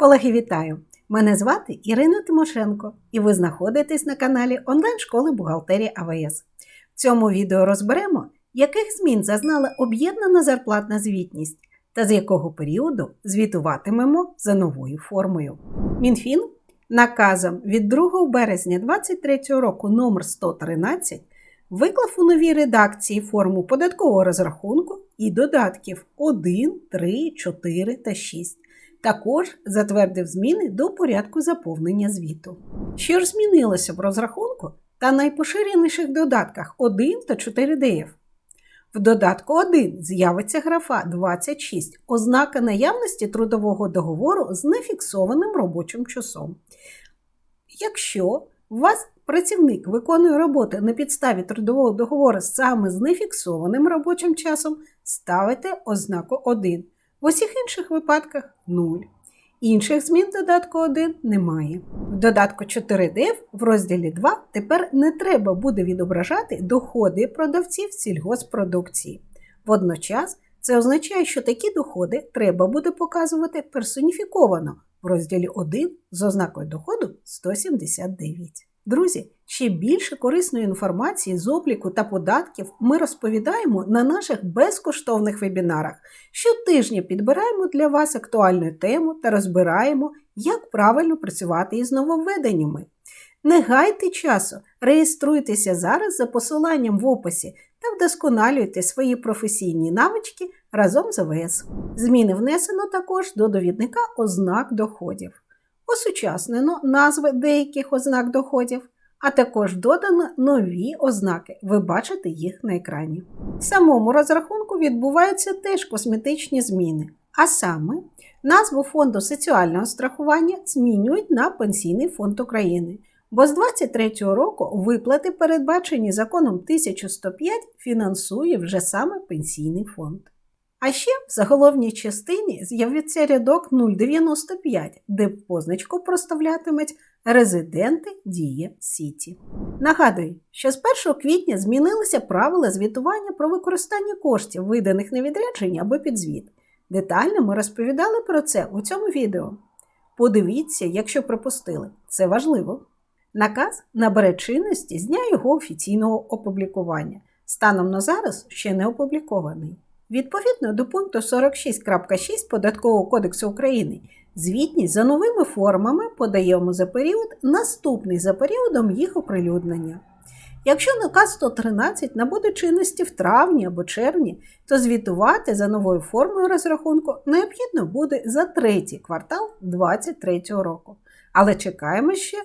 Колеги, вітаю! Мене звати Ірина Тимошенко, і ви знаходитесь на каналі онлайн-школи бухгалтерії АВС. В цьому відео розберемо, яких змін зазнала об'єднана зарплатна звітність та з якого періоду звітуватимемо за новою формою. Мінфін наказом від 2 березня 2023 року номер 113 виклав у новій редакції форму податкового розрахунку і додатків 1, 3, 4 та 6. Також затвердив зміни до порядку заповнення звіту. Що ж змінилося в розрахунку та найпоширеніших додатках 1 та 4 ДФ? В додатку 1 з'явиться графа 26, ознака наявності трудового договору з нефіксованим робочим часом. Якщо у вас працівник виконує роботу на підставі трудового договору саме з нефіксованим робочим часом, ставите ознаку 1. В усіх інших випадках 0. Інших змін додатку 1 немає. В додатку 4DF в розділі 2 тепер не треба буде відображати доходи продавців сільгоспродукції. Водночас це означає, що такі доходи треба буде показувати персоніфіковано в розділі 1 з ознакою доходу 179. Друзі, ще більше корисної інформації з обліку та податків ми розповідаємо на наших безкоштовних вебінарах. Щотижня підбираємо для вас актуальну тему та розбираємо, як правильно працювати із нововведеннями. Не гайте часу, реєструйтеся зараз за посиланням в описі та вдосконалюйте свої професійні навички разом з АВС. Зміни внесено також до довідника ознак доходів. Осучаснено назви деяких ознак доходів, а також додано нові ознаки. Ви бачите їх на екрані. В самому розрахунку відбуваються теж косметичні зміни, а саме назву фонду соціального страхування змінюють на Пенсійний фонд України. Бо з 2023 року виплати, передбачені законом 1105, фінансує вже саме пенсійний фонд. А ще в заголовній частині з'явиться рядок 095, де позначку проставлятимуть резиденти Дія Сіті. Нагадую, що з 1 квітня змінилися правила звітування про використання коштів, виданих на відрядження або підзвіт. Детально ми розповідали про це у цьому відео. Подивіться, якщо пропустили, це важливо. Наказ набере чинності з дня його офіційного опублікування. Станом на зараз ще не опублікований. Відповідно до пункту 46.6 Податкового кодексу України, звітність за новими формами подаємо за період, наступний за періодом їх оприлюднення. Якщо наказ 113 набуде чинності в травні або червні, то звітувати за новою формою розрахунку необхідно буде за третій квартал 2023 року. Але чекаємо ще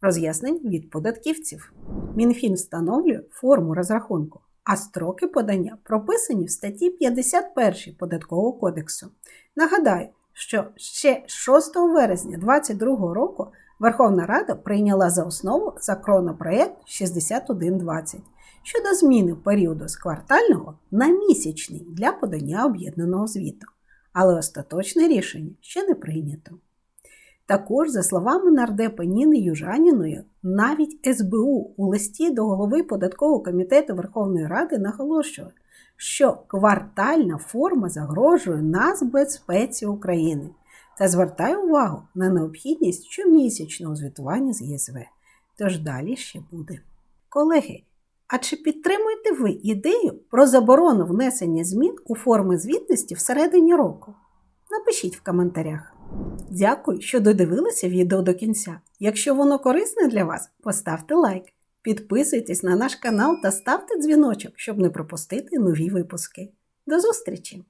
роз'яснень від податківців. Мінфін встановлює форму розрахунку а строки подання прописані в статті 51 Податкового кодексу. Нагадаю, що ще 6 вересня 2022 року Верховна Рада прийняла за основу законопроект 6120 щодо зміни періоду з квартального на місячний для подання об'єднаного звіту. Але остаточне рішення ще не прийнято. Також, за словами нардепа Ніни Южаніної, навіть СБУ у листі до голови податкового комітету Верховної Ради наголошує, що квартальна форма загрожує нацбезпеці України та звертає увагу на необхідність щомісячного звітування з ЄСВ. Тож далі ще буде. Колеги, а чи підтримуєте ви ідею про заборону внесення змін у форми звітності всередині року? Напишіть в коментарях. Дякую, що додивилися відео до кінця. Якщо воно корисне для вас, поставте лайк, підписуйтесь на наш канал та ставте дзвіночок, щоб не пропустити нові випуски. До зустрічі!